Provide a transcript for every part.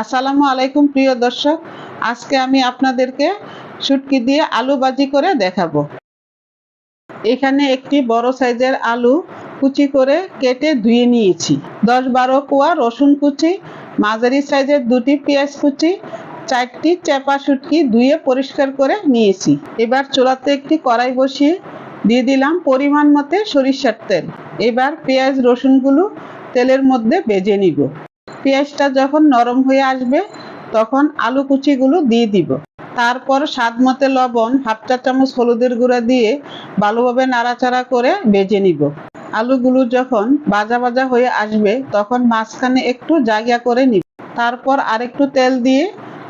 আসসালামু আলাইকুম প্রিয় দর্শক। আজকে আমি আপনাদেরকে শুটকি দিয়ে আলু বাজি করে দেখাবো। এখানে একটি বড় সাইজের আলু কুচি করে কেটে ধুয়ে নিয়েছি। দশ বারো কোয়া রসুন কুচি, মাঝারি সাইজের দুটি পেঁয়াজ কুচি, চারটি চেপা শুটকি ধুয়ে পরিষ্কার করে নিয়েছি। এবার চুলাতে একটি কড়াই বসিয়ে দিয়ে দিলাম পরিমাণ মতে সরিষার তেল। এবার পেঁয়াজ রসুনগুলো তেলের মধ্যে বেজে নিব। পেঁয়াজটা যখন নরম হয়ে আসবে, তখন আলু কুচিগুলো দিয়ে দিব। তারপর স্বাদ মতে লবণ, হাফ চা চামচ হলুদের গুঁড়া দিয়ে ভালোভাবে নাড়াচাড়া করে বেজে নিব। আলুগুলো যখন ভাজা ভাজা হয়ে আসবে, তখন মাঝখানে একটু জায়গা করে নিব। তারপর আরেকটু তেল দিয়ে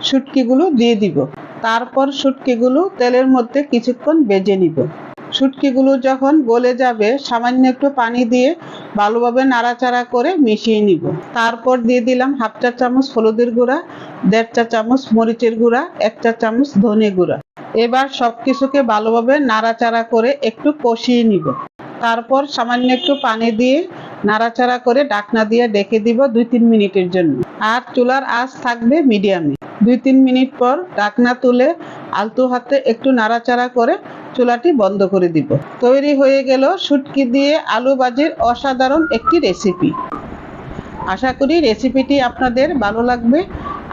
শুটকিগুলো দিয়ে দিব। তারপর শুটকিগুলো তেলের মধ্যে কিছুক্ষণ বেজে নিব। শুটকিগুলো যখন গলে যাবে, সামান্য একটু পানি দিয়ে ভালোভাবে নাড়াচাড়া করে মিশিয়ে নিব। তারপর দিয়ে দিলাম হাফ চা চামচ হলুদের গুঁড়া, দেড় চা চামচ মরিচের গুঁড়া, এক চা চামচ ধনে গুঁড়া। এবার সব কিছুকে ভালোভাবে নাড়াচাড়া করে একটু কষিয়ে নিব। তারপর সামান্য একটু পানি দিয়ে নাড়াচাড়া করে ডাকনা দিয়ে ডেকে দিব দুই তিন মিনিটের জন্য। আর চুলার আঁচ থাকবে মিডিয়ামে। দুই তিন মিনিট পর ডাকনা তুলে আলতু হাতে একটু নাড়াচাড়া করে চুলাটি বন্ধ করে দিব। তৈরি হয়ে গেল শুটকি দিয়ে আলু বাজির অসাধারণ একটি রেসিপি আশা করি রেসিপিটি আপনাদের ভালো লাগবে।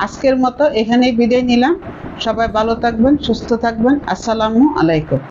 আজকের মতো এখানেই বিদায় নিলাম। সবাই ভালো থাকবেন, সুস্থ থাকবেন। আসসালামু আলাইকুম।